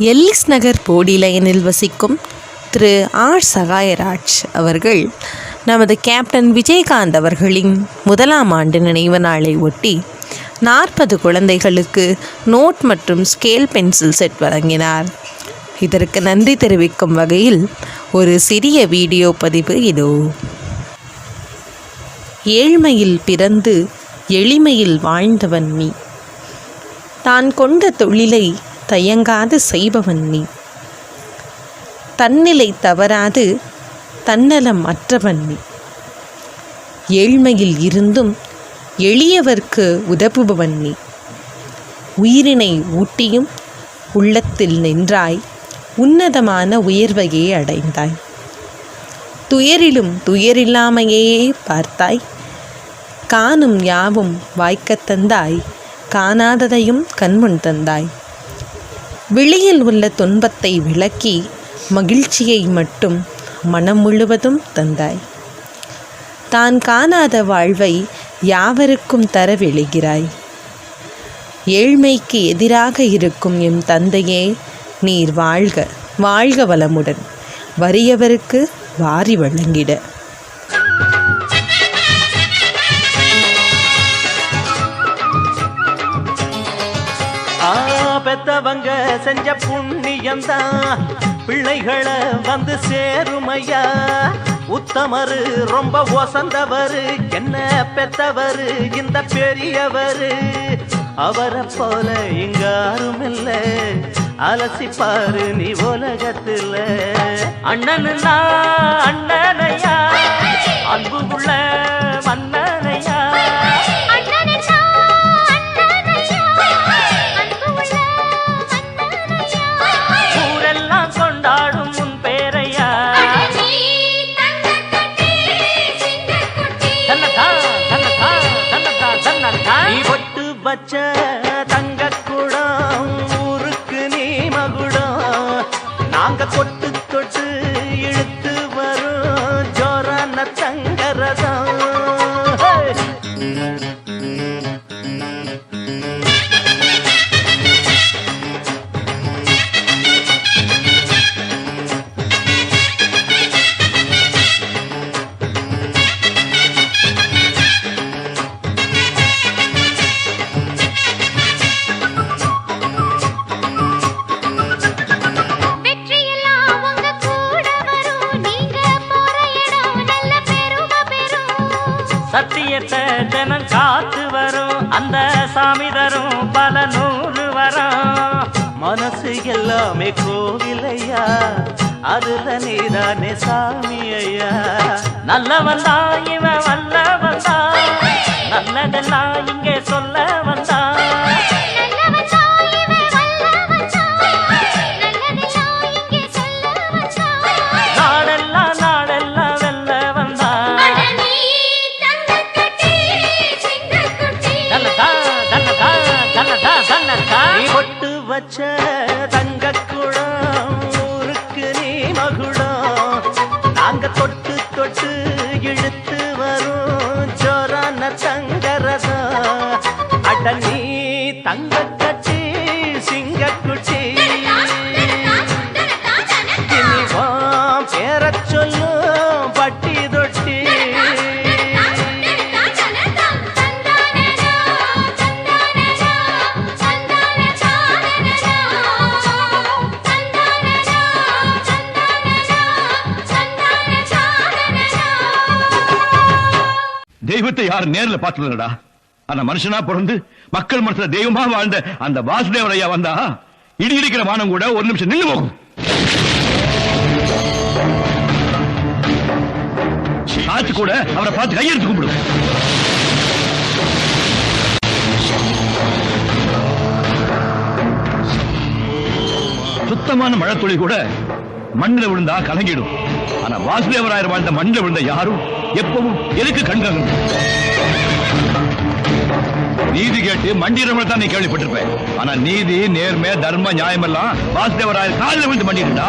Ellis நகர் போடி லைனில் வசிக்கும் திரு R Sahayaraj அவர்கள் நமது கேப்டன் விஜயகாந்த் அவர்களின் முதலாம் ஆண்டு நினைவு நாளை ஒட்டி நாற்பது குழந்தைகளுக்கு நோட் மற்றும் ஸ்கேல் பென்சில் செட் வழங்கினார். இதற்கு நன்றி தெரிவிக்கும் வகையில் ஒரு சிறிய வீடியோ பதிவு இதோ. ஏழ்மையில் பிறந்து எளிமையில் வாழ்ந்தவன் நீ. தான் கொண்ட தொழிலை தயங்காது செய்பவன் நீ. தன்னிலை தவறாது தன்னலம் அற்றவன் நீ. ஏழ்மையில் இருந்தும் எளியவர்க்கு உதவுபவன் நீ. உயிரினை ஊட்டியும் உள்ளத்தில் நின்றாய் உன்னதமான உயர்வையே அடைந்தாய். துயரிலும் துயரில்லாமையே பார்த்தாய் காணும் யாவும் வாய்க்கத் தந்தாய் காணாததையும் கண்முன் தந்தாய். வெளியில் உள்ள துன்பத்தை விளக்கி மகிழ்ச்சியை மட்டும் மனம் முழுவதும் தந்தாய். தான் காணாத வாழ்வை யாவருக்கும் தர விழுகிறாய். ஏழ்மைக்கு எதிராக இருக்கும் எம் தந்தையே நீர் வாழ்க வாழ்க வளமுடன். வறியவருக்கு வாரி வழங்கிட. செஞ்ச புண்ணியம்தான். பிள்ளைகளை வந்து சேருமையா? உத்தமரு ரொம்ப ஒசந்தவரு என்ன பெத்தவரு இந்த பெரியவரு? அவரை போல இங்க யாரும் அலசி அலசிப்பாரு நீ உலகத்துல. அண்ணனுன்னா அண்ணனையா? அன்பு உள்ள சத்தியத்தை தினம் காத்து வரும். அந்த சாமி தரும் பல நூறு வரும். மனசு எல்லாமே கோவிலையா? அதுல நீதானே சாமி ஐயா நல்ல வந்தா இவன் வல்ல வந்தா நல்லதெல்லாம் இங்கே சொல்ல வந்தா 成 தெய்வத்தை யாரும் நேர்ல பார்த்ததுடா அந்த மனுஷனா பிறந்து மக்கள் மனசுல தெய்வமா வாழ்ந்த அந்த வாசுதேவர் ஐயா வந்தா இடி இடிக்கிற வானம் கூட ஒரு நிமிஷம் நின்று போகும். காத்து கூட அவரை பார்த்து கையெழுத்து கும்பிடும். சுத்தமான மழை துளி கூட மண்ணில் விழுந்தா கலங்கிடும். ஆனா வாசுதேவராயர் வாழ்ந்த மண்ணில் விழுந்த யாரும் எப்பவும் எதுக்கு கண்காணும் நீதி கேட்டு மண்டிரவங்களை தான் நீ கேள்விப்பட்டிருப்பேன் ஆனா நீதி நேர்மை தர்ம நியாயம் எல்லாம் வாசுதேவராயர் காலில் விழுந்து மண்டிட்டுடா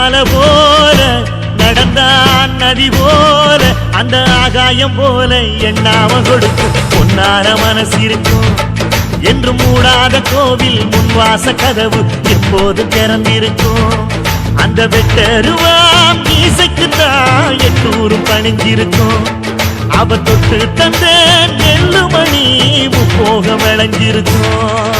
மலை போல நடந்தான் நதி போல அந்த ஆகாயம் போல எண்ணாம கொடுக்கும் பொன்னார மனசிருக்கும். என்று மூடாத கோவில் முன்வாச கதவு எப்போது திறந்திருக்கும். அந்த வெட்டருவாம் மீசைக்கு தான் எட்டூரும் பணிஞ்சிருக்கும் அவ தொட்டு தந்த நெல்லு மணி முப்போக விளைஞ்சிருக்கும்.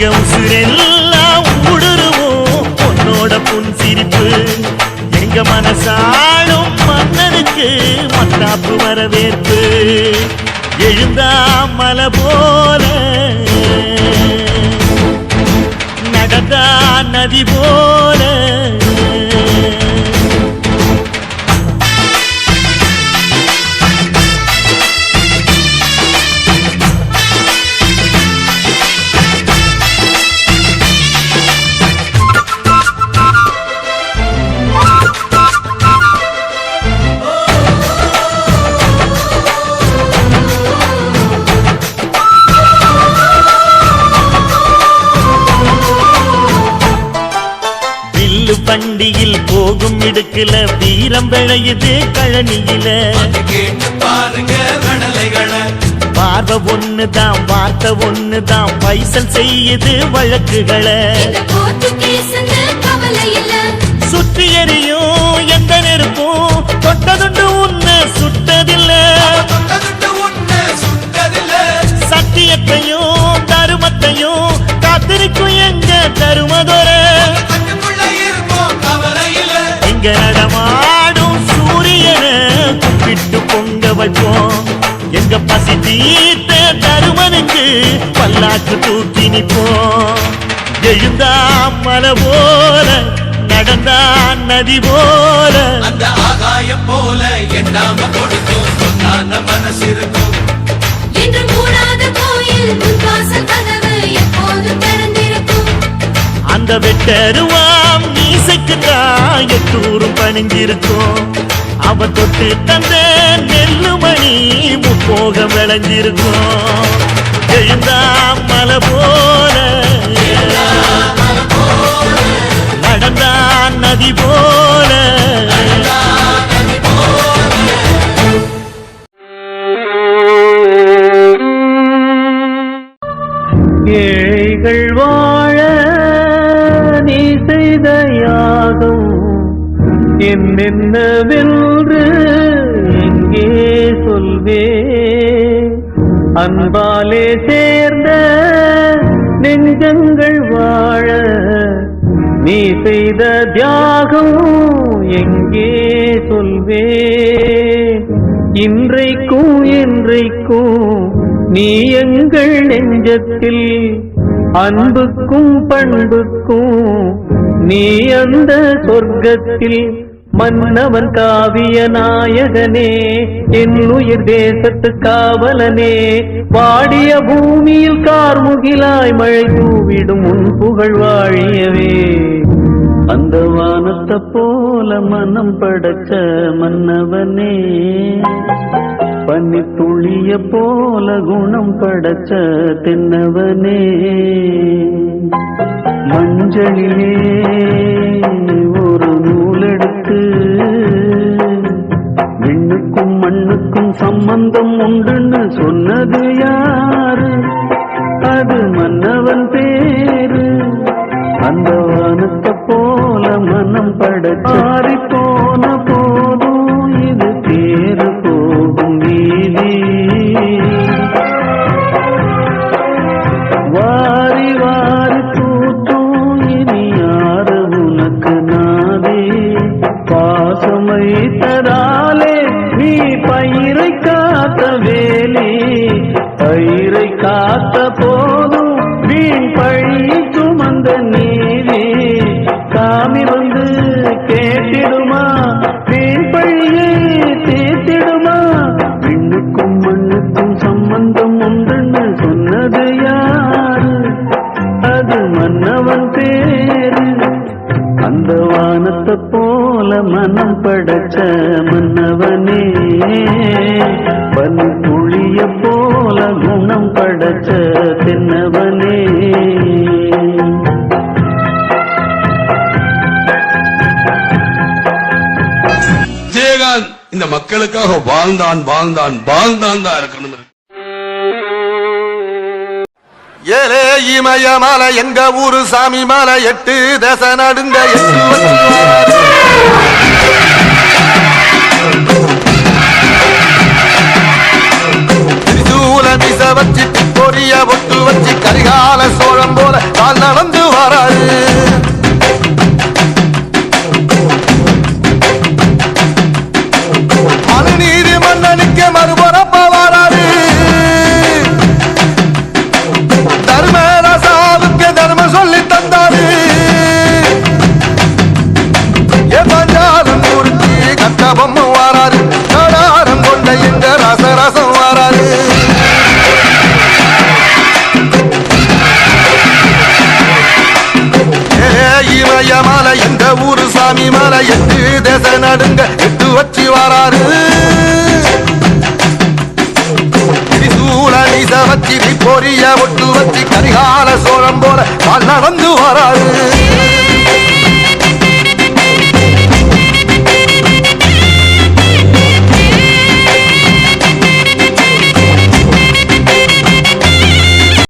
விளக்கு எங்க உசுரெல்லாம் உடுருவோம் உன்னோட புன் சிரிப்பு எங்க மனசாளும் மன்னனுக்கு மத்தாப்பு வரவேற்பு. எழுந்தா மலை போல. நடந்தா நதி போல. வண்டியில் போகும் இடுக்குல வீரம் விளையுது கழனியில. பாருங்க பார்வை ஒண்ணுதான் வார்த்தை ஒண்ணுதான் பைசல் செய்யுது வழக்குகளை. சுற்றி எரியும் எந்த நெருப்பும் தொட்டதுண்டு உன்னை சுட்டதில்ல. சத்தியத்தையும் தருமத்தையும் காத்திருக்கும் எங்க தருமதொரை. இங்க நடமாடும் சூரியனை கும்பிட்டு பொங்க வைப்போம் எங்க பசி தீர்த்த தருமனுக்கு பல்லாக்கு தூக்கி நிப்போம் எழுந்தா மலை போல நடந்தா நதி போல. அந்த ஆகாயம் போல எண்ணாம மனசு இருக்கும். என்று கோயில் திறந்திருக்கும். அந்த வெட்டருவாம் மீசைக்கு எட்டூரும் அவ தொட்டு தந்த நெல்லுமணி முப்போக விளைஞ்சிருக்கும். எழுந்தா மலை போல. நடந்தா நதி போல. ஏழைகள் வா என்னென்னவென்று இங்கே சொல்வே அன்பாலே சேர்ந்த நெஞ்சங்கள் வாழ நீ செய்த தியாகம் எங்கே சொல்வே இன்றைக்கும் என்றைக்கும் நீ எங்கள் நெஞ்சத்தில் அன்புக்கும் பண்புக்கும் நீ அந்த சொர்க்கத்தில் மன்னவன் காவிய நாயகனே என் உயிர் தேசத்து காவலனே வாடிய பூமியில் கார்முகிலாய் மழை தூவிடும் உன் புகழ் வாழியவே. அந்த வானத்தை போல மனம் படைச்ச மன்னவனே பன்னி துளிய போல குணம் படைச்ச தென்னவனே. மஞ்சளிலே மண்ணுக்கும் சம்பந்தம் உண்டுன்னு சொன்னது யாரு? அது மன்னவன் பேரு. அந்த வானத்து வேலி காத்த போ அந்த வானத்தை போல மனம் படைச்ச மன்னவனே பனி துளிய போல குணம் படைச்ச தின்னவனே. விஜயகாந்த் இந்த மக்களுக்காக வாழ்ந்தான் வாழ்ந்தான் வாழ்ந்தான் தான் இருக்கணும். ஏலே இமய மலை எங்க ஊரு சாமி மலை எட்டு தச நடுங்க வச்சு மிச வச்சு பொரிய ஒட்டு வச்சு கரிகால சோழம் போல கால் நடந்து வராது. எங்க ஊரு சாமி மலை எட்டு தேச நடுங்க எட்டு வச்சு வராரு. திரிசூல வச்சு பொரிய ஒட்டு வச்சு கரிகால சோழம் போல கால் நடந்து வராரு.